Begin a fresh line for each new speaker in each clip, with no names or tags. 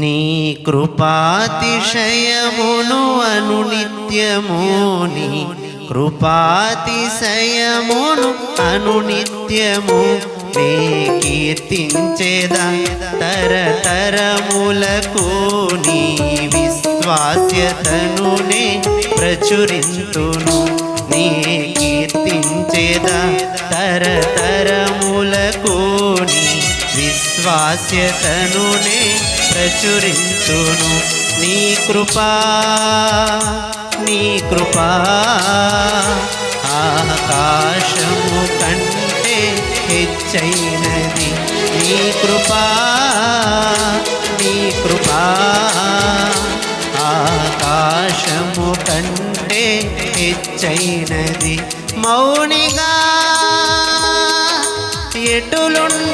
నీ కృపాతిశయమును అను నిత్యము నీ కృపాతిశయమును అను నిత్యము నే కీర్తించేదా తరతరములకు నీ విశ్వాస్యతను నే ప్రచురింతును. నీ కీర్తించేదా తరతరములకు నీ విశ్వాస్యతను నే ప్రచురించును. నీ కృపా నీ కృపా ఆకాశము కంటే హెచ్చైనది. నీ కృపా నీ కృపా ఆకాశము కంటే హెచ్చైనది. మౌనిగా ఎటులుండేదా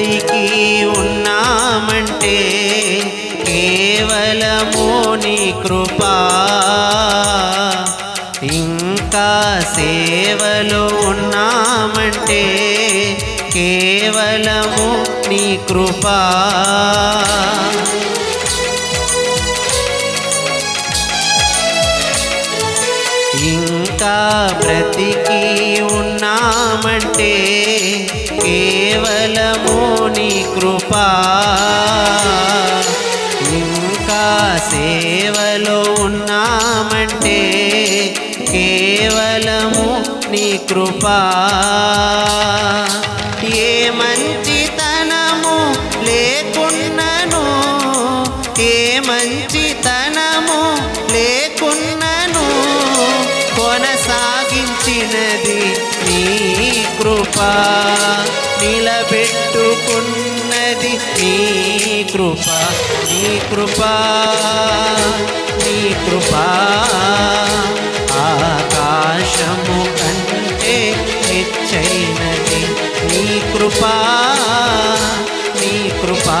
బ్రతికి ఉన్నామంటే కేవలము నీ కృపా. ఇంకా సేవలో ఉన్నామంటే కేవలము నీ కృపా. ఇంకా బ్రతికి ఉన్నామంటే కేవలము నీ కృపా. ఇంకా సేవలో ఉన్నామంటే కేవలము నీ కృపా. ఏ మంచితనము లేకున్నను ఏ మంచితనము లేకున్నను కొనసాగించినది నీ కృపా. నిలబెట్టుకున్నది నీ కృప నీ కృప నీ కృప. ఆకాశము కంటే హెచ్చైనది నీ కృప నీ కృపా.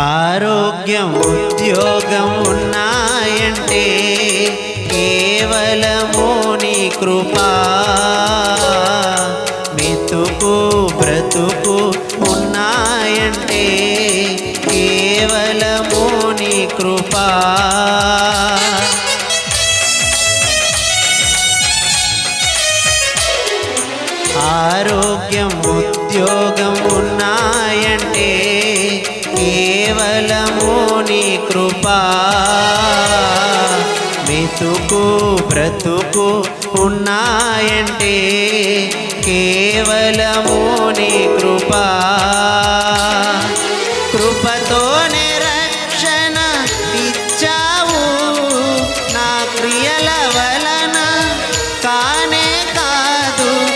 ఆరోగ్యం ఉద్యోగం ఉన్నాయంటే కేవలము నీ కృపా. మెతుకు బ్రతుకు ఉన్నాయంటే కేవలము నీ కృపా. ఆరోగ్యం ఉద్యోగం ఉన్నాయంటే కేవలము నీ కృపా. బతుకు బ్రతుకు ఉన్నాయంటే కేవలము నీ కృపా. కృపతోనే రక్షణ ఇచ్చావు నా క్రియల వలన. కానే కాదు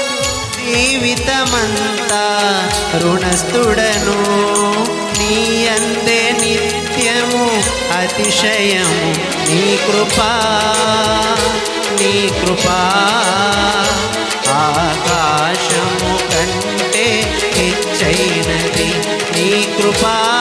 జీవితమంతా రుణస్థుడను. నీ అందే నిత్యము అతిశయము. నీ కృపా నీ కృపా ఆకాశము కంటే హెచ్చైనది. నీ కృపా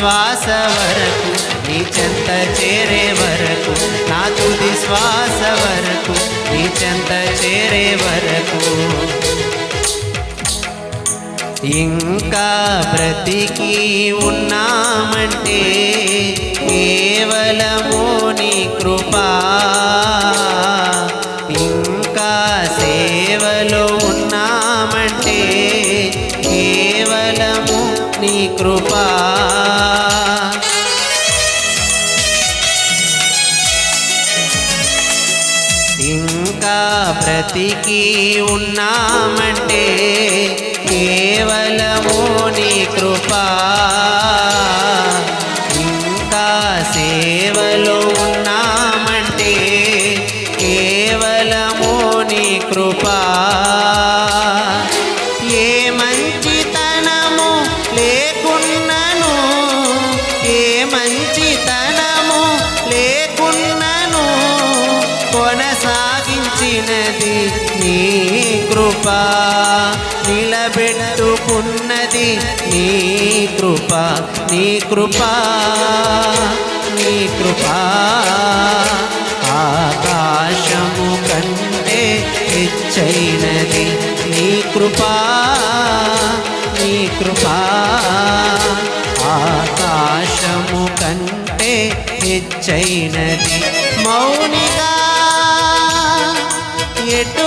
శ్వాస వరకు నీ చెంత చేరే వరకు నా తుది శ్వాస వరకు నీ చెంత చేరే వరకు. ఇంకా బ్రతికి ఉన్నామంటే కేవలము నీ కృపా. ఇంకా సేవలో ఉన్నామంటే కేవలము నీ కృపా. బ్రతికి ఉన్నామంటే కేవలము నీ కృపా. ఇంకా సేవలో ఉన్నామంటే కేవలము నీ కృపా. నీ కృప నిలబెట్టుకున్నది నీ కృప నీ కృప నీ కృప. ఆకాశము కంటే హెచ్చైనది నీ కృపా నీ కృపా. ఆకాశము కంటే హెచ్చైనది మౌనిగా ఎటు